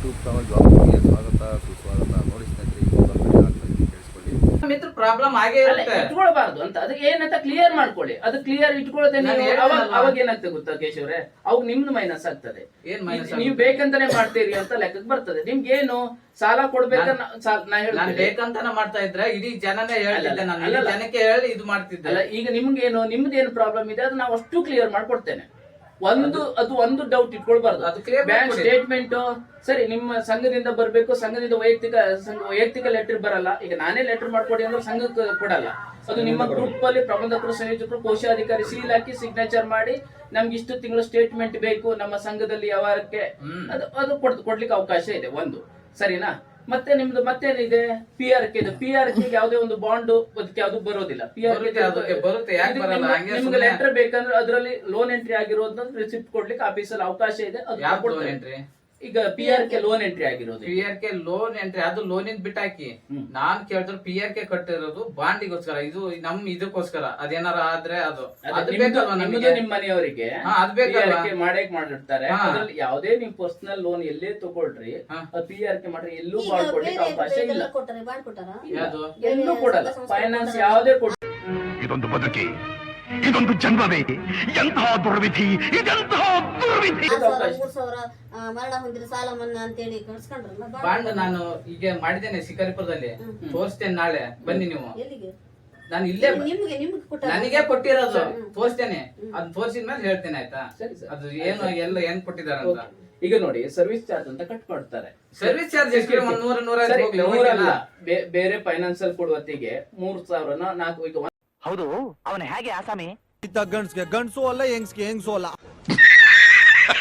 YouTube channel ಜಾಬ್ಗೆ ಸ್ವಾಗತ ಸುಸ್ವಾಗತ ನೋಡಿ ಸ್ನೇಹಿತರೆ ಮಿತ್ರ ಪ್ರಾಬ್ಲಮ್ ಆಗೇ ಇರುತ್ತೆ. ಇಟ್ಕೊಳ್ಬಾರ್ದು ಅಂತ. ಅದಕ್ಕೆ ಏನಂತ ಕ್ಲಿಯರ್ ಮಾಡ್ಕೊಳ್ಳಿ. ಅದು ಕ್ಲಿಯರ್ ಇಟ್ಕೊಳ್ಳದೆ? ಅವಾಗ ಅವಾಗ ಏನಾಗ್ತದೆ ಗೊತ್ತಾ ಕೇಶವ್ರೆ ಅವಾಗ ನಿಮ್ದು ಮೈನಸ್ ಆಗ್ತದೆ. ಏನ್ ಮೈನಸ್ ನೀವು? ಬೇಕಂತಾನೆ ಮಾಡ್ತೀರಿ ಅಂತ ಲೆಕ್ಕಕ್ಕೆ ಬರ್ತದೆ. ನಿಮ್ಗೆ ಏನು? ಸಾಲ ಕೊಡ್ಬೇಕನ್ನ ನಾ ನಾನು ಬೇಕಂತಾನೆ ಮಾಡ್ತಾ ಇದ್ರೆ ಇಡೀ ಜನನೇ ಹೇಳ್ತಿದ್ದೆ ನಾನು. ಜನಕ್ಕೆ ಹೇಳಿ ಇದು ಮಾಡ್ತಿದ್ದೆ. ಈಗ ನಿಮ್ಗೇನು ನಿಮ್ದೇನು ಪ್ರಾಬ್ಲಮ್ ಇದೆ? ಅದು ನಾವು ಅಷ್ಟು ಕ್ಲಿಯರ್ ಮಾಡ್ಕೊಡ್ತೇನೆ. ಒಂದು ಅದು ಒಂದು ಡೌಟ್ ಇಟ್ಕೊಳ್ಬಾರ್ದು. ಅದು ಬ್ಯಾಂಕ್ ಸ್ಟೇಟ್ಮೆಂಟ್ ಸರಿ ನಿಮ್ಮ ಸಂಘದಿಂದ ಬರಬೇಕು ಸಂಘದಿಂದ ವೈಯಕ್ತಿಕ ಸಂಘ ವೈಯಕ್ತಿಕ ಲೆಟರ್ ಬರಲ್ಲ. ಈಗ ನಾನೇ ಲೆಟರ್ ಮಾಡ್ಕೊಡಿ ಅಂದ್ರೆ ಸಂಘಕ್ಕೆ ಕೊಡಲ್ಲ. ಅದು ನಿಮ್ಮ ಗ್ರೂಪ್ ಅಲ್ಲಿ ಪ್ರಬಂಧಕರು ಸಂಯೋಜಕರು ಕೋಶಾಧಿಕಾರಿ ಸೀಲ್ ಹಾಕಿ ಸಿಗ್ನೇಚರ್ ಮಾಡಿ ನಮ್ಗೆ ಇಷ್ಟು ತಿಂಗಳು ಸ್ಟೇಟ್ಮೆಂಟ್ ಬೇಕು ನಮ್ಮ ಸಂಘದಲ್ಲಿ ವ್ಯವಹಾರಕ್ಕೆ. ಹ್ಮ್. ಅದು ಅದು ಕೊಡ್ ಕೊಡ್ಲಿಕ್ಕೆ ಅವಕಾಶ ಇದೆ ಒಂದು. ಸರಿನಾ? ಮತ್ತೆ ನಿಮ್ದು ಮತ್ತೇನಿದೆ? ಪಿ ಆರ್ ಕೆ ಇದು. ಪಿ ಆರ್ ಕೆ ಯಾವುದೇ ಒಂದು ಬಾಂಡ್ ಅದಕ್ಕೆ ಯಾವ್ದು ಬರೋದಿಲ್ಲ. ಪಿ ಆರ್ ನಿಮ್ಗೆ ಲೆಟರ್ ಬೇಕಂದ್ರೆ ಅದರಲ್ಲಿ ಲೋನ್ ಎಂಟ್ರಿ ಆಗಿರೋದ್ ರಿಸಿಪ್ಟ್ ಕೊಡ್ಲಿಕ್ಕೆ ಆಫೀಸಲ್ಲಿ ಅವಕಾಶ ಇದೆ. ಅದು ಈಗ P R K loan entry ಆಗಿರೋದು P R K loan entry ಅದು ಲೋನಿಂದ ಬಿಟ್ಟಾಕಿ. ನಾನ್ ಕೇಳಿದ್ರು ಪಿ ಆರ್ ಕೆ ಕಟ್ಟಿರೋದು ಬಾಂಡಿಗೋಸ್ಕರ ಇದು ನಮ್ ಇದಕ್ಕೋಸ್ಕರ ಅದೇನಾರ ಆದ್ರೆ ಅದು. ನಿಮ್ಮ ಮನೆಯವರಿಗೆ ಹಾ, ಅದ್ ಬೇಕಲ್ವಾ? PRK ಮಾಡಕ್ ಮಾಡಿರ್ತಾರೆ ಅದ್ರಲ್ಲಿ ಯಾವುದೇ ನೀವು ಪರ್ಸನಲ್ ಲೋನ್ ಎಲ್ಲೇ ತಗೊಳ್ರಿ. ಪಿ ಆರ್ ಕೆ ಮಾಡ್ರಿ ಎಲ್ಲೂ ಮಾಡ್ಕೊಡ್ಲಿಕ್ಕೆ ಬಾಂಡ್ ಕೊಡ್ಲಿಕ್ಕೆ ಅವಕಾಶ ಇಲ್ಲ. ಎಲ್ಲೂ ಕೊಡಲ್ಲ. ಫೈನಾನ್ಸ್ ಯಾವುದೇ ಕೊಡ ಇದೊಂದು ಬದುಕಿ ಇದೊಂದು ಜನ್ಮವೇ ಎಂತಹ ದುರ್ವಿಧಿ ಇದೆಂತಹ ಮೂರ್ ಸಾವಿರ ಮರಣ ಹೊಂದಿರ ಸಾಲ ಮನ್ನಾ ಅಂತೇಳಿ ಕಳ್ಸ್ಕೊಂಡ್ರಲ್ಲ ಬಾಂಡ್ ನಾನು ಈಗ ಮಾಡಿದ್ದೇನೆ ಶಿಕಾರಿಪುರದಲ್ಲಿ. ತೋರಿಸ್ತೇನೆ ನಾಳೆ. ಬನ್ನಿ ನೀವು. ಎಲ್ಲಿಗೆ? ನಾನು ಇಲ್ಲೇ ನಿಮ್ಗೆ ನಿಮ್ಗೆ ಕೊಟ್ಟಾರ? ನನಗೆ ಕೊಟ್ಟಿರೋದು. ತೋರಿಸ್ತೇನೆ. ಅದ್ ತೋರಿಸಿದ ಮೇಲೆ ಹೇಳ್ತೇನೆ ಆಯ್ತಾ? ಸರಿ ಸರ್. ಅದು ಏನು ಎಲ್ಲ ಏನ್ ಕೊಟ್ಟಿದ್ದಾರೆ ಅಂತ ಈಗ ನೋಡಿ ಸರ್ವಿಸ್ ಚಾರ್ಜ್ ಅಂತ ಕಟ್ ಮಾಡ್ತಾರೆ. ಸರ್ವಿಸ್ ಚಾರ್ಜ್ ಎಷ್ಟು? ಒಂದ್ ನೂರ ನೂರ ಸರಿ, ಹೋಗ್ಲಿ, ನೂರಲ್ಲ. ಬೇರೆ ಫೈನಾನ್ಸ್ ಅಲ್ಲಿ ಕೊಡುವತ್ತಿಗೆ ಮೂರ್ ಸಾವಿರನ ನಾಲ್ಕು ಈಗ ಹೌದು ಅವನ ಹೇಗೆ ಆಸಾಮಿ? ಗಂಡ್ಸ್ಗೆ ಗಂಡ್ಸು ಅಲ್ಲ ಹೆಂಗ್ಸ್ಗೆ ಹೆಂಗ್ಸು ಅಲ್ಲ.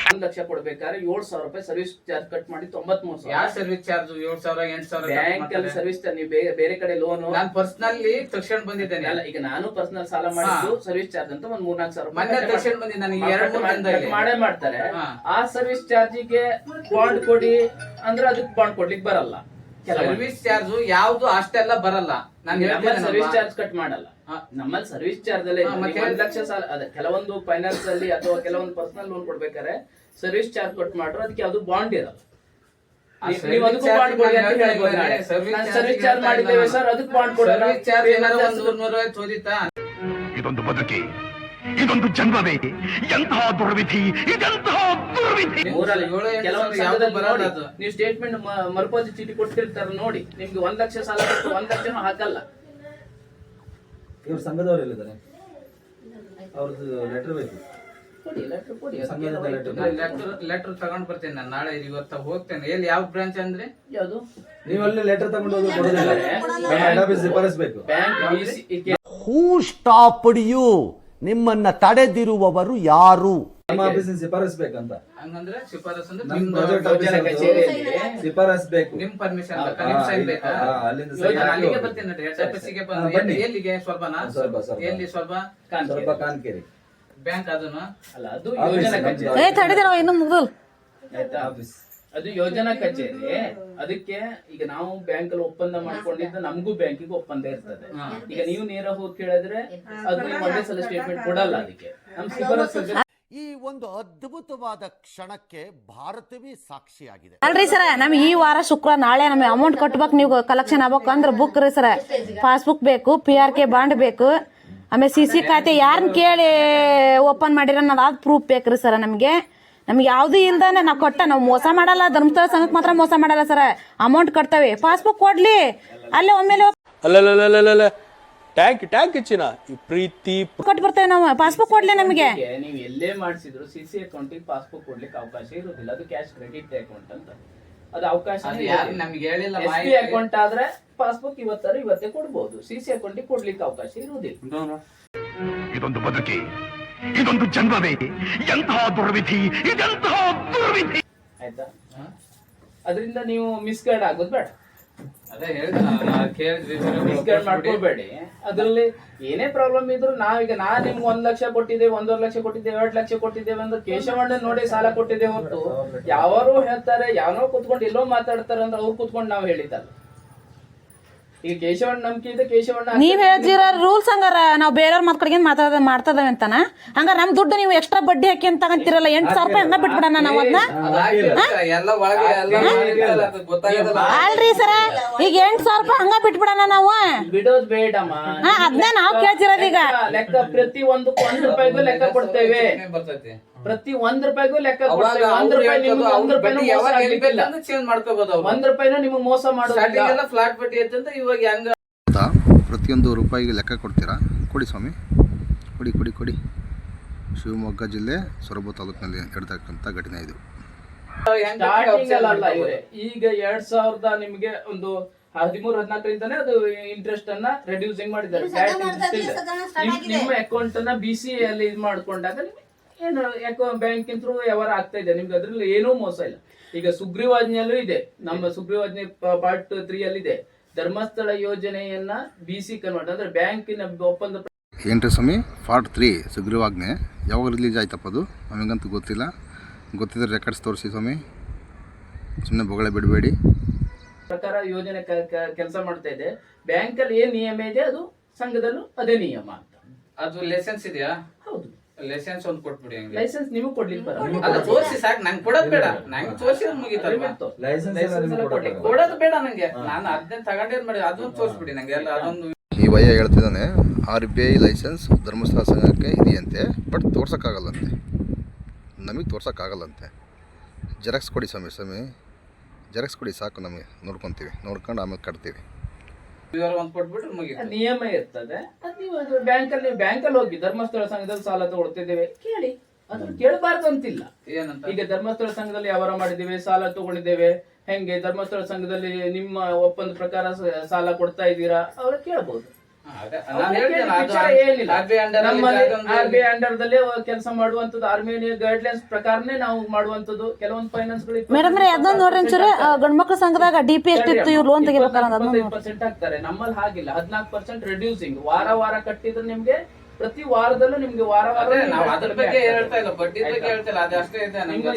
ಒಂದ್ ಲಕ್ಷ ಕೊಡ್ಬೇಕಾದ್ರೆ ಏಳ್ ಸಾವಿರ ರೂಪಾಯಿ ಸರ್ವಿಸ್ ಚಾರ್ಜ್ ಕಟ್ ಮಾಡಿ ತೊಂಬತ್ ಮೂರ್ ಯಾವ ಸಾವಿರ ಸರ್ವಿಸ್ ಚಾರ್ಜ್ ಏಳ್ ಸಾವಿರ ಎಂಟು ಸಾವಿರ ಬ್ಯಾಂಕ್ ಅಲ್ಲಿ ಸರ್ವಿಸ್ ನೀವು ಬೇರೆ ಬೇರೆ ಕಡೆ ಲೋನ್ ನಾನು ಪರ್ಸನಲ್ಲಿ ತಕ್ಷಣ ಬಂದಿದ್ದೇನೆ. ಅಲ್ಲ ಈಗ ನಾನು ಪರ್ಸನಲ್ ಸಾಲ ಮಾಡಿದ್ದು ಸರ್ವಿಸ್ ಚಾರ್ಜ್ ಅಂತ ಒಂದ್ ಮೂರ್ನಾಲ್ಕು ಸಾವಿರ ಮೊನ್ನೆ ತಕ್ಷಣ ಬಂದಿದ್ದು ನನಗೆ ಎರಡು ಮೂರು ಮಾಡೇ ಮಾಡ್ತಾರೆ. ಹಾ. ಆ ಸರ್ವಿಸ್ ಚಾರ್ಜಿಗೆ ಬಾಂಡ್ ಕೊಡಿ ಅಂದ್ರೆ ಅದಕ್ಕೆ ಬಾಂಡ್ ಕೊಡ್ಲಿಕ್ಕೆ ಬರಲ್ಲ. ಸರ್ವಿಸ್ ಚಾರ್ಜ್ ಯಾವ್ದು ಅಷ್ಟೆಲ್ಲ ಬರಲ್ಲ. ನಾನು ಸರ್ವಿಸ್ ಚಾರ್ಜ್ ಕಟ್ ಮಾಡಲ್ಲ. ನಮ್ಮಲ್ಲಿ ಸರ್ವಿಸ್ ಚಾರ್ಜ್ ಅಲ್ಲೇ ಒಂದ್ ಲಕ್ಷ ಸಾಲ ಅದೇ ಕೆಲವೊಂದು ಫೈನಾನ್ಸ್ ಅಲ್ಲಿ ಅಥವಾ ಕೆಲವೊಂದು ಪರ್ಸನಲ್ ಲೋನ್ ಕೊಡ್ಬೇಕಾದ್ರೆ ಸರ್ವಿಸ್ ಚಾರ್ಜ್ ಕಟ್ ಮಾಡ್ರು ಅದಕ್ಕೆ ಯಾವ್ದು ಬಾಂಡ್ ಇರಲ್ಲ. ಸರ್ವಿಸ್ ಚಾರ್ಜ್ ಮಾಡಿದ್ದೇವೆ ಸರ್ ಅದಕ್ಕೆ ಬಾಂಡ್ ಕೊಡಲ್ಲ. ಇದೊಂದು ಬದುಕಿ. ಇದೊಂದು ಜನ್ಮವೇ. ಎಂತಹ ದುರ್ವಿಧಿ ಇದೆಂತಹ ದುರ್ವಿಧಿ. ನೀವು ಸ್ಟೇಟ್ಮೆಂಟ್ ಮರುಪಾವತಿ ಚೀಟಿ ಕೊಟ್ಟಿರ್ತಾರೆ ನೋಡಿ. ನಿಮ್ಗೆ ಒಂದ್ ಲಕ್ಷ ಸಾಲ ಕೊಟ್ಟು ಒಂದ್ ಲಕ್ಷನೂ ಹಾಕಲ್ಲ. ಇವ್ರ ಸಂಘದವ್ರು ಎಲ್ಲಿದ್ದಾರೆ? ಅವ್ರದ್ದು ಲೆಟರ್ ಬೇಕು. ಲೆಟರ್ ಕೊಡಿ. ಸಂಘದ ಅದಕ್ಕೆ ಲೆಟರ್ ಲೆಟರ್ ತಗೊಂಡ್ ಬರ್ತೇನೆ ನಾನು. ನಾಳೆ ಇವತ್ತ ಹೋಗ್ತೇನೆ. ಎಲ್ಲಿ ಯಾವ ಬ್ರಾಂಚ್ ಅಂದ್ರೆ? ಯಾವುದು? ನೀವು ಅಲ್ಲಿ ಲೆಟರ್ ತಗೊಂಡು ಹೂ ಸ್ಟಾಪ್ ಯು ನಿಮ್ಮನ್ನ ತಡೆದಿರುವವರು ಯಾರು? ನಮ್ಮ ಆಫೀಸ್ ಅಂತ ಹಂಗಂದ್ರೆ ಶಿಫಾರಸ್ ಅಂದ್ರೆ ನಮ್ ನಿಮ್ದು ಪ್ರಾಜೆಕ್ಟ್ ಯೋಜನೆ ಆಫೀಸ್ ಕಚೇರಿಯಲ್ಲಿ ಶಿಫಾರಸ್ ಬೇಕು? ನಿಮ್ ಪರ್ಮಿಷನ್ ಬೇಕಾ ನಿಮ್ ಸೈನ್ ಬೇಕಾ? ಹಾ, ಅಲ್ಲಿಂದ ಯೋಜನೆ sign ಹಾಕಿ ಅಲ್ಲಿಗೆ ಹೋಗಿ. ಬರ್ತೀನಿ ನೋಡಿ ಹೆಡ್ ಆಫೀಸಿಗೆ ಹಾ, ಬಂದು ಬನ್ನಿ. ಎಲ್ಲಿ- ಎಲ್ಲಿಗೆ ಸ್ವಲ್ಪನಾ? ಸ್ವಲ್ಪ, ಸ್ವಲ್ಪ. ಎಲ್ಲಿ ಸ್ವಲ್ಪ? ಸ್ವಲ್ಪ ಕಾನ್ಕೇರಿ. ಬ್ಯಾಂಕ್ ಅದನ್ನು? ಅಲ್ಲ ಅದು ಆಫೀಸ್ ಯೋಜನಾ ನಮ್ದು ಕಚೇರಿ. ಏ ತಡೆದಿರೋ ಇನ್ನು ಮುಗ್ದಲ್. ಆಯ್ತಾ ಆಫೀಸ್. ಅದು ಯೋಜನಾ ಕಚೇರಿ. ಅದಕ್ಕೆ ಈಗ ನಾವು ಬ್ಯಾಂಕ್ ಅಲ್ಲಿ ಒಪ್ಪಂದ ಮಾಡ್ಕೊಂಡಿದ್ದು ನಮಗೂ ಬ್ಯಾಂಕಿಗೆ ಒಪ್ಪಂದ ಇರ್ತದೆ. ಈಗ ನೀವು ನೇರ ಹೋಗಿ ಕೇಳಿದ್ರೆ ಅದು ನೀವು ಒಂದೇ ಸಲ ಸ್ಟೇಟ್ಮೆಂಟ್ ಕೊಡಲ್ಲ ಅದಕ್ಕೆ. ನಮ್ ಶಿಫಾರಸ್ ಈ ಒಂದು ಅದ್ಭುತವಾದ ಕ್ಷಣಕ್ಕೆ ಭಾರತವೇ ಸಾಕ್ಷಿಯಾಗಿದೆ. ಅಲ್ರಿ ಸರ ನಮ್ ಈ ವಾರ ಶುಕ್ರ ನಾಳೆ ನಮಗೆ ಅಮೌಂಟ್ ಕಟ್ಬೇಕು ನೀವು ಕಲೆಕ್ಷನ್ ಆಗ್ಬೇಕು ಅಂದ್ರೆ ಬುಕ್ ರೀ ಸರ. ಪಾಸ್ಬುಕ್ ಬೇಕು ಪಿ ಆರ್ ಕೆ ಬಾಂಡ್ ಬೇಕು. ಆಮೇಲೆ ಸಿ ಸಿ ಖಾತೆ ಯಾರನ್ನ ಕೇಳಿ ಓಪನ್ ಮಾಡಿರ ಅನ್ನೋದು ಅದು ಪ್ರೂಫ್ ಬೇಕ್ರಿ ಸರ ನಮಗೆ. ನಮ್ಗೆ ಯಾವ್ದು ಇಲ್ದಾನೆ ನಾವು ಕೊಟ್ಟ ನಾವು ಮೋಸ ಮಾಡಲ್ಲ ಧರ್ಮಸ್ಥಳ ಸಂಘಕ್ಕೆ ಮಾತ್ರ ಮೋಸ ಮಾಡಲ್ಲ ಸರ. ಅಮೌಂಟ್ ಕಟ್ತೇವೆ ಪಾಸ್ಬುಕ್ ಕೊಡ್ಲಿ. ಅಲ್ಲೇ ಒಮ್ಮೆಲೆ ಅಲ್ಲಲ್ಲ ಟ್ಯಾಂಕ್ ಟ್ಯಾಂಕ್ ಹೆಚ್ಚಿನ ಈ ಪ್ರೀತಿ ಕೊಟ್ಟು ಬರ್ತೇವೆ ನಾವು. ಪಾಸ್ಬುಕ್ ಕೊಡ್ಲಿ ನಮಗೆ. ನೀವು ಎಲ್ಲೇ ಮಾಡಿಸಿದ್ರು ಸಿ ಸಿ ಅಕೌಂಟಿಗೆ ಪಾಸ್ಬುಕ್ ಕೊಡ್ಲಿಕ್ಕೆ ಅವಕಾಶ ಇರೋದಿಲ್ಲ. ಅದು ಕ್ಯಾಶ್ ಕ್ರೆಡಿಟ್ ಅಕೌಂಟ್ ಅಂತ. ಅದು ಅವಕಾಶ ಅದು ಯಾರು ನಮ್ಗೆ ಹೇಳಿಲ್ಲ ಮಾಹಿತಿ. ಅಕೌಂಟ್ ಆದ್ರೆ ಪಾಸ್ಬುಕ್ ಇವತ್ತಾರ ಇವತ್ತೇ ಕೊಡ್ಬೋದು. ಸಿ ಸಿ ಅಕೌಂಟಿಗೆ ಕೊಡ್ಲಿಕ್ಕೆ ಅವಕಾಶ ಇರೋದಿಲ್ಲ ಇದೊಂದು ಬದುಕಿ. ಇದೊಂದು ಜನ್ಮವೇ. ಎಂತಹ ದುರ್ವಿಧಿ ಇದೆಂತಹ ದುರ್ವಿಧಿ. ಆಯ್ತಾ? ಅದರಿಂದ ನೀವು ಮಿಸ್ಗೈಡ್ ಆಗೋದು ಬೇಡ. ಅದೇ ಮಿಸ್ಗೈಡ್ ಮಾಡ್ಕೋಬೇಡಿ. ಅದ್ರಲ್ಲಿ ಏನೇ ಪ್ರಾಬ್ಲಮ್ ಇದ್ರು ನಾವೀಗ ನಾ ನಿಮ್ಗೆ ಒಂದ್ ಲಕ್ಷ ಕೊಟ್ಟಿದ್ದೇವೆ ಒಂದೂವರೆ ಲಕ್ಷ ಕೊಟ್ಟಿದ್ದೇವೆ ಎರಡ್ ಲಕ್ಷ ಕೊಟ್ಟಿದ್ದೇವೆ ಅಂದ್ರೆ ಕೇಶವಣ್ಣ ನೋಡಿ ಸಾಲ ಕೊಟ್ಟಿದ್ದೇವೆ ಹೊರತು. ಯಾವಾರು ಹೇಳ್ತಾರೆ ಯಾವನೋ ಕುತ್ಕೊಂಡು ಎಲ್ಲೋ ಮಾತಾಡ್ತಾರೆ ಅಂದ್ರೆ ಅವ್ರು ಕುತ್ಕೊಂಡು ನಾವು ಹೇಳಿದ್ದಲ್ಲ. ಈಗ ಕೇಶವಣ್ಣ ನಂಬಿಕೆ ಕೇಶವಣ್ಣ ನೀವ್ ಹೇಳ್ತೀರ ರೂಲ್ಸ್ ಹಂಗಾರ ನಾವ್ ಬೇರೆಯವ್ರ ಮತ್ ಕಡೆಗೆ ಮಾತಾಡ ಮಾಡ್ತದವೆ ಅಂತಾನ? ಹಂಗಾರ ನಮ್ ದುಡ್ಡು ನೀವು ಎಕ್ಸ್ಟ್ರಾ ಬಡ್ಡಿ ಹಾಕಿ ಅಂತ ತಗಂತಿರಲ್ಲ ಎಂಟ್ ಸಾವಿರ ರೂಪಾಯಿ ಹಂಗ ಬಿಟ್ಬಿಡಣ ನಾವ್ ಅದನ್ನ ಎಲ್ಲ ಒಳಗೆ ಎಲ್ಲ ಮಾಡಿರ್ತಾರಲ್ಲ, ಅದು ಗೊತ್ತಾಗೋದಿಲ್ಲ ಅಲ್ರಿ ಸರ ಈಗ ಎಂಟ್ ಸಾವಿರ ರೂಪಾಯಿ ಹಂಗ ಬಿಟ್ಬಿಡಣ ನಾವು? ಬಿಡೋದ್ ಬೇಡಮ್ಮ. ಹಾ ಅದನ್ನ ನಾವ್ ಕೇಳ್ತಿರೋದ್ ಈಗ. ಲೆಕ್ಕ ಪ್ರತಿ ಒಂದು ಒಂದ್ ರೂಪಾಯಿಗೂ ಲೆಕ್ಕ ಕೊಡ್ತೇವೆ. ಬರ್ತೈತಿ. ಪ್ರತಿ ಒಂದ್ ರೂಪಾಯಿಗೂ ಲೆಕ್ಕ ಕೊಡ್ತೇವೆ. ಒಂದ್ ರೂಪಾಯಿ ನಿಮ್ಗೆ ಒಂದ್ ರೂಪಾಯಿನೂ ಮೋಸ ಆಗ್ಲಿಕ್ಕಿಲ್ಲ. ಚೇಂಜ್ ಮಾಡ್ಕೋಬಹುದು ಅವ್ರು. ಒಂದ್ ರೂಪಾಯಿನೂ ನಿಮ್ಗೆ ಮೋಸ ಸ್ಟಾರ್ಟಿಂಗ್ ಮಾಡೋದಿಲ್ಲ ಎಲ್ಲ ಫ್ಲಾಟ್ ಬಡ್ಡಿ ಅಂತ ಇವಾಗ ಹೆಂಗ? ಹೌದಾ ಪ್ರತಿಯೊಂದು ರೂಪಾಯಿಗೆ ಲೆಕ್ಕ ಕೊಡ್ತೀರಾ? ಕೊಡಿ ಸ್ವಾಮಿ. ಕೊಡಿ ಕೊಡಿ ಕೊಡಿ. ಶಿವಮೊಗ್ಗ ಜಿಲ್ಲೆ ಸೊರಬ ತಾಲೂಕಿನಲ್ಲಿ ನಡೆತಕ್ಕಂಥ ಘಟನೆ ಇದು. ಹೆಂಗ್ ಸ್ಟಾರ್ಟಿಂಗ್ ಅಲ್ಲ ಇವ್ರೆ ಈಗ ಎರಡ್ ಸಾವಿರದ ನಿಮ್ಗೆ ಒಂದು ಹದಿಮೂರು ಹದಿನಾಲ್ಕರಿಂದಾನೇ ಅದು ಇಂಟ್ರೆಸ್ಟ್ ಅನ್ನ ರೆಡ್ಯೂಸಿಂಗ್ ಮಾಡಿದ್ದಾರೆ. Flat interest ಇಲ್ಲ. ನಿಮ್- ನಿಮ್ಮ ಅಕೌಂಟ್ ಅನ್ನ ಬಿ ಸಿ ಅಲ್ಲಿ ಇದು ಮಾಡ್ಕೊಂಡಾಗ ನಿಮ್ಗೆ ಏನು ಯಾಕೋ ಬ್ಯಾಂಕಿನ ಥ್ರೂ ವ್ಯವಹಾರ ಆಗ್ತಾ ಇದೆ. ನಿಮ್ಗೆ ಅದ್ರಲ್ಲಿ ಏನೂ ಮೋಸ ಇಲ್ಲ. ಈಗ ಸುಗ್ರೀವಾಜ್ಞೆಯಲ್ಲೂ ಇದೆ. ನಮ್ಮ ಸುಗ್ರೀವಾಜ್ಞೆ ಪಾರ್ಟ್ ತ್ರೀ ಅಲ್ಲಿ ಇದೆ ಧರ್ಮಸ್ಥಳ ಯೋಜನೆಯನ್ನ ಬಿ ಸಿ ಕನ್ವರ್ಟ್ ಅಂದ್ರೆ ಬ್ಯಾಂಕಿನ ಒಪ್ಪಂದ ಏನ್ರಿ ಸ್ವಾಮಿ? ಪಾರ್ಟ್ ತ್ರೀ ಸುಗ್ರೀವಾಜ್ಞೆ. ಯಾವಾಗ ರಿಲೀಸ್ ಆಯ್ತಪ್ಪ ಅದು? ನಮಗಂತೂ ಗೊತ್ತಿಲ್ಲ. ಗೊತ್ತಿದ್ರೆ ರೆಕಾರ್ಡ್ಸ್ ತೋರಿಸಿ ಸ್ವಾಮಿ. ಸುಮ್ಮನೆ ಬೊಗಳೆ ಬಿಡಬೇಡಿ. ಪ್ರಕಾರ ಯೋಜನೆ ಕೆಲಸ ಮಾಡ್ತಾ ಇದೆ. ಬ್ಯಾಂಕಲ್ಲಿ ಏನ್ ನಿಯಮ ಇದೆ? ಅದು ಸಂಘದಲ್ಲೂ ಅದೇ ನಿಯಮ ಅಂತ. ಅದು ಲೈಸೆನ್ಸ್ ಇದೆಯಾ? ಲೈಸೆನ್ಸ್ ಒಂದು ಕೊಟ್ಬಿಡಿ ಹಂಗೆ. ಲೈಸೆನ್ಸ್ ನಿಮಗೆ ಅಲ್ಲ ತೋರಿಸಿ ಸಾಕು ನಂಗೆ ಕೊಡೋದ್ ಬೇಡ. ನಂಗೆ ತೋರಿಸಿದ್ರೆ ಮುಗಿತಲ್ವಾ? ಕೊಡ್ಲಿಕ್ಕೆ ಕೊಡೋದು ಬೇಡ ನಂಗೆ. ನಾನು ಅದನ್ನ ತಗೊಂಡೇನ್ ಮಾಡಿ ಅದನ್ನ ತೋರಿಸ್ಬಿಡಿ ನಂಗೆ. ಎಲ್ಲ ಅದೊಂದು ಈ ವಯ ಹೇಳ್ತಿದ್ದಾನೆ R B I license Dharmasthala ಸಂಘಕ್ಕೆ ಇದೆಯಂತೆ ಬಟ್ ತೋರ್ಸೋಕ್ಕಾಗಲ್ಲಂತೆ. ನಮಗೆ ತೋರ್ಸೋಕ್ಕಾಗಲ್ಲಂತೆ. ಜೆರಾಕ್ಸ್ ಕೊಡಿ ಸ್ವಾಮಿ ಸ್ವಾಮಿ. ಜೆರಾಕ್ಸ್ ಕೊಡಿ ಸಾಕು ನಮಗೆ. ನೋಡ್ಕೊತೀವಿ. ನೋಡ್ಕೊಂಡು ಆಮೇಲೆ ಕಟ್ತೀವಿ. ವಿವರ ಒಂದು ಕೊಟ್ಬಿಟ್ರೆ ನಿಯಮ ಇರ್ತದೆ. ಅದು ನೀವು ಬ್ಯಾಂಕ್ ಅಲ್ಲಿ ಬ್ಯಾಂಕ್ ಅಲ್ಲಿ ಹೋಗಿ ಧರ್ಮಸ್ಥಳ ಸಂಘದಲ್ಲಿ ಸಾಲ ತಗೊಳ್ತಿದ್ದೇವೆ. ಕೇಳಿ. ಅದನ್ನು ಕೇಳಬಾರ್ದು ಅಂತಿಲ್ಲ. ಏನಂತ? ಈಗ ಧರ್ಮಸ್ಥಳ ಸಂಘದಲ್ಲಿ ವ್ಯವಹಾರ ಮಾಡಿದ್ದೇವೆ ಸಾಲ ತಗೊಂಡಿದ್ದೇವೆ ಹೆಂಗೆ? ಧರ್ಮಸ್ಥಳ ಸಂಘದಲ್ಲಿ ನಿಮ್ಮ ಒಪ್ಪಂದ ಪ್ರಕಾರ ಸಾಲ ಕೊಡ್ತಾ ಇದ್ದೀರಾ? ಅವ್ರು ಕೇಳಬಹುದು ಹಾ, ಅದೇ. ನಾನು ಅದು ಏನಿಲ್ಲ. RBI under ಅಲ್ಲಿ ನಮ್ಮಲ್ಲಿ ಅದೊಂದು- ಆರ್ ಅಂಡರ್ ದಲ್ಲೇ ಕೆಲಸ ಮಾಡುವಂತದ್ದು ಆರ್ಮೇನಿಯ ಗೈಡ್ ಲೈನ್ಸ್ ಪ್ರಕಾರನೇ ನಾವು ಮಾಡುವಂತದ್ದು ಕೆಲವೊಂದು ಫೈನಾನ್ಸ್ ಮೇಡಮ್ ಅದೊಂದ್ ನೋಡ್ರಿ ಒಂಚೂರು ಗಂಡ್ಮಕ್ಳ ಸಂಘದಾಗ ಡಿ ಪಿ ಎಷ್ಟಿತ್ತು ಇವ್ರು ಲೋನ್ ತೆಗಿಬೇಕಲ್ಲ ಅದನ್ನ ಪರ್ಸೆಂಟ್ ಆಗ್ತಾರೆ. ನಮ್ಮಲ್ಲಿ ಹಾಗಿಲ್ಲ. ಹದಿನಾಲ್ಕು ಪರ್ಸೆಂಟ್ ರೆಡ್ಯೂಸಿಂಗ್ ವಾರ ವಾರ ಕಟ್ಟಿದ್ರೆ ನಿಮ್ಗೆ ಪ್ರತಿ ವಾರದಲ್ಲೂ ನಿಮ್ಗೆ ವಾರ ವಾರ ನಾವು ಅದ್ರ ಬಗ್ಗೆ ಹೇಳ್ತಾ ಇಲ್ಲ ಬಡ್ಡಿ ಬಗ್ಗೆ ಹೇಳ್ತಾ ಇಲ್ಲ ಅದು ಅಷ್ಟೇ ಇದೆ ನಮ್ಗೆ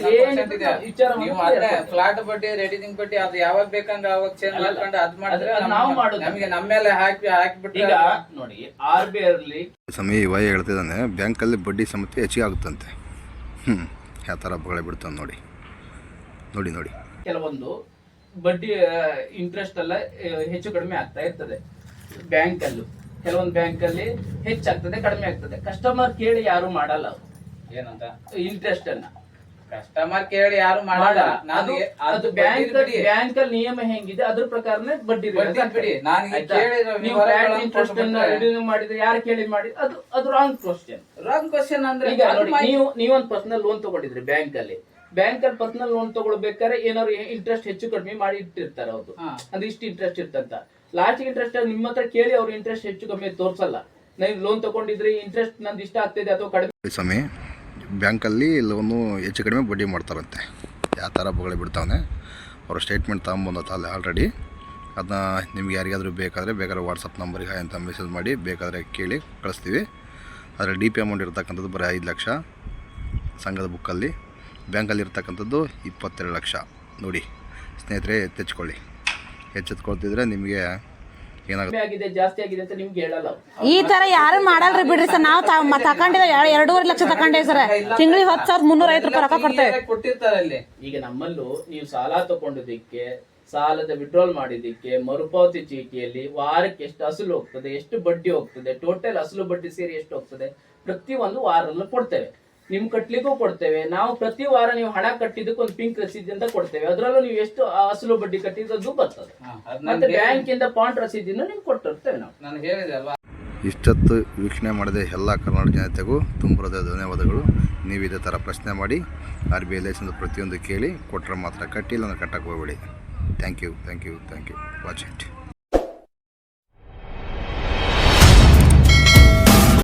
ಇದೆ. ವಿಚಾರ ನೀವು ಮಾತ್ರ ಅದೇ ಫ್ಲಾಟ್ ಬಡ್ಡಿ ರೆಡಿಂಗ್ ಬಡ್ಡಿ ಅದು ಯಾವಾಗ ಬೇಕಂದ್ರೆ ಅವಾಗ ಚೇಂಜ್ ಮಾಡ್ಕೊಂಡು ಅದ್ ಮಾಡಿದ್ರೆ ನಾವು ಮಾಡೋದು. ನಮ್ಗೆ ನಮ್ಮ ಮೇಲೆ ಹಾಕಿ ಹಾಕಿಬಿಟ್ಟು ಈಗ ನೋಡಿ ಆರ್ ಬಿ ಅಲ್ಲಿ ಸಮಯ ಇವಾಗ ವಯ ಹೇಳ್ತಿದ್ದಾನೆ ಬ್ಯಾಂಕಲ್ಲಿ ಬಡ್ಡಿ ಸಮೇತ ಹೆಚ್ಚಿಗೆ ಆಗುತ್ತಂತೆ. ಹ್ಮ್ ಯಾವ ತರ ಬಳೆ ಬಿಡ್ತಾನೆ ನೋಡಿ. ನೋಡಿ ನೋಡಿ. ಕೆಲವೊಂದು ಬಡ್ಡಿ ಇಂಟ್ರೆಸ್ಟ್ ಎಲ್ಲ ಹೆಚ್ಚು ಕಡಿಮೆ ಆಗ್ತಾ ಇರ್ತದೆ ಬ್ಯಾಂಕ್ ಅಲ್ಲೂ ಕೆಲವೊಂದು ಬ್ಯಾಂಕ್ ಅಲ್ಲಿ ಹೆಚ್ಚಾಗ್ತದೆ ಕಡಿಮೆ ಆಗ್ತದೆ. ಕಸ್ಟಮರ್ ಕೇಳಿ ಯಾರು ಮಾಡಲ್ಲ ಏನಂತ? ಇಂಟ್ರೆಸ್ಟ್ ಅನ್ನ. ಕಸ್ಟಮರ್ ಕೇಳಿ ಯಾರು ಮಾಡಲ್ಲ. ನಾನು ಅದು- ಅದು ಬ್ಯಾಂಕ್ ಬ್ಯಾಂಕ್ ಅಲ್ಲಿ ನಿಯಮ ಹೆಂಗಿದೆ ಅದ್ರ ಪ್ರಕಾರನೇ ಬಡ್ಡಿ ಬಿಡಿ. ನಾನು ನೀವು ಇಂಟ್ರೆಸ್ಟ್ ಅನ್ನ ಮಾಡಿದ್ರೆ ಯಾರು ಕೇಳಿ ಮಾಡಿ ಅದು ಅದು ರಾಂಗ್ ಕ್ವಶನ್ ರಾಂಗ್ ಕ್ವಶನ್ ಅಂದ್ರೆ ಈಗ ನೋಡಿ ಮಾಹಿತಿ- ನೀವು ನೀವೊಂದು ಪರ್ಸನಲ್ ಲೋನ್ ತಗೊಂಡಿದ್ರಿ ಬ್ಯಾಂಕ್ ಅಲ್ಲಿ. ಬ್ಯಾಂಕ್ ಅಲ್ಲಿ ಪರ್ಸನಲ್ ಲೋನ್ ತಗೊಳ್ಬೇಕಾದ್ರೆ ಏನಾದ್ರು ಇಂಟ್ರೆಸ್ಟ್ ಹೆಚ್ಚು ಕಡಿಮೆ ಮಾಡಿ ಇಟ್ಟಿರ್ತಾರೆ ಅವ್ರು ಅಂದ್ರೆ ಅದು ಇಷ್ಟು ಇಂಟ್ರೆಸ್ಟ್ ಇರ್ತಂತ. ಲಾಸ್ಟ್ ಇಂಟ್ರೆಸ್ಟ್ ನಿಮ್ಮ ಹತ್ರ ಕೇಳಿ ಅವ್ರ ಇಂಟ್ರೆಸ್ಟ್ ಹೆಚ್ಚು ಕಮ್ಮಿ ತೋರಿಸಲ್ಲ. ನೀವು ಲೋನ್ ತಗೊಂಡಿದ್ರಿ ಇಂಟ್ರೆಸ್ಟ್ ನಂದು ಇಷ್ಟ ಆಗ್ತಿದೆ ಅಥವಾ ಕಡಿಮೆ ಸ್ವಾಮಿ, ಬ್ಯಾಂಕಲ್ಲಿ ಲೋನು ಹೆಚ್ಚು ಕಡಿಮೆ ಬಡ್ಡಿ ಮಾಡ್ತಾರಂತೆ. ಯಾವ ಥರ ಬಗಳೆ ಬಿಡ್ತಾವನೆ? ಅವ್ರ ಸ್ಟೇಟ್ಮೆಂಟ್ ತಗೊಂಬಂದತ್ತ ಅಲ್ಲಿ ಆಲ್ರೆಡಿ ಅದನ್ನ ನಿಮ್ಗೆ ಯಾರಿಗಾದರೂ ಬೇಕಾದರೆ ಬೇಕಾದ್ರೆ ವಾಟ್ಸಪ್ ನಂಬರಿಗೆ ಅಂತ ಮೆಸೇಜ್ ಮಾಡಿ, ಬೇಕಾದರೆ ಕೇಳಿ ಕಳಿಸ್ತೀವಿ. ಅದರಲ್ಲಿ ಡಿ ಪಿ ಅಮೌಂಟ್ ಇರ್ತಕ್ಕಂಥದ್ದು ಬರೀ ಐದು ಲಕ್ಷ. ಸಂಘದ ಬುಕ್ಕಲ್ಲಿ ಬ್ಯಾಂಕಲ್ಲಿ ಇರ್ತಕ್ಕಂಥದ್ದು ಇಪ್ಪತ್ತೆರಡು ಲಕ್ಷ. ನೋಡಿ, ಸ್ನೇಹಿತರೆ ಎತ್ತೆಚ್ಕೊಳ್ಳಿ ಎಚ್ಚೆತ್ಕೊಳ್ತಿದ್ರೆ ನಿಮಗೆ ಏನಾಗುತ್ತೆ? ಕಡಿಮೆ ಆಗಿದೆ ಜಾಸ್ತಿ ಆಗಿದೆ ಅಂತ ನಿಮ್ಗೆ ಹೇಳಲ್ಲ. ಈ ತರ ಯಾರು ಮಾಡಲ್ರಿ ಬಿಡ್ರಿ ಸರ್? ನಾವು ತಕೊಂಡಿದ ಎರಡೂವರೆ ಲಕ್ಷ ತಕೊಂಡೇವಿ ಸರ್. ತಿಂಗಳಿಗೆ ಹತ್ತು ಸಾವಿರದ ಮುನ್ನೂರ ಐವತ್ತು ರೂಪಾಯಿ ರೊಕ್ಕ ಕೊಡ್ತೇವೆ. ಕೊಟ್ಟಿರ್ತಾರೆ ಅಲ್ಲಿ. ಈಗ ನಮ್ಮಲ್ಲೂ ನೀವು ಸಾಲ ತಗೊಂಡಿದ್ದಕ್ಕೆ ಸಾಲದ ವಿಡ್ರಾಲ್ ಮಾಡಿದ್ದಕ್ಕೆ ಮರುಪಾವತಿ ಚೀಟಿಯಲ್ಲಿ ವಾರಕ್ಕೆ ಎಷ್ಟು ಅಸಲು ಹೋಗ್ತದೆ ಎಷ್ಟು ಬಡ್ಡಿ ಹೋಗ್ತದೆ ಟೋಟಲ್ ಅಸಲು ಬಡ್ಡಿ ಸೇರಿ ಎಷ್ಟು ಹೋಗ್ತದೆ ಪ್ರತಿ ಒಂದು ವಾರಲ್ಲೂ ಕೊಡ್ತೇವೆ. ನಿಮ್ ಕಟ್ಲಿಕ್ಕೂ ಕೊಡ್ತೇವೆ. ನಾವು ಪ್ರತಿ ವಾರ ನೀವು ಹಣ ಕಟ್ಟಿದ್ದಕ್ಕೆ ಒಂದು ಪಿಂಕ್ ರಸೀದಿ ಅಂತ ಕೊಡ್ತೇವೆ. ಅದರಲ್ಲೂ ನೀವು ಎಷ್ಟು ಅಸಲು ಬಡ್ಡಿ ಕಟ್ಟಿದ್ದು ಬರ್ತದೆ. ಮತ್ತೆ ಬ್ಯಾಂಕ್ ಇಂದ ಪಾಯಿಂಟ್ ರಸೀದಿನ ನಿಮ್ಗೆ ಕೊಟ್ಟಿರ್ತೇವೆ ನಾವು. ನಾನು ಹೇಳಿದೆ ಅಲ್ವಾ? ಇಷ್ಟೊತ್ತು ವೀಕ್ಷಣೆ ಮಾಡಿದ ಎಲ್ಲ ಕರ್ನಾಟಕ ಜನತೆಗೂ ತುಂಬ ಹೃದಯ ಧನ್ಯವಾದಗಳು. ನೀವು ಇದೇ ಥರ ಪ್ರಶ್ನೆ ಮಾಡಿ ಆರ್ ಬಿ ಐ ಲೈಸೆನ್ಸ್ ಪ್ರತಿಯೊಂದು ಕೇಳಿ ಕೊಟ್ಟರೆ ಮಾತ್ರ ಕಟ್ಟಿಲ್ಲ ಇಲ್ಲ ಕಟ್ಟಕ್ಕೆ ಹೋಗಬೇಡಿ. Thank you thank you thank you watch it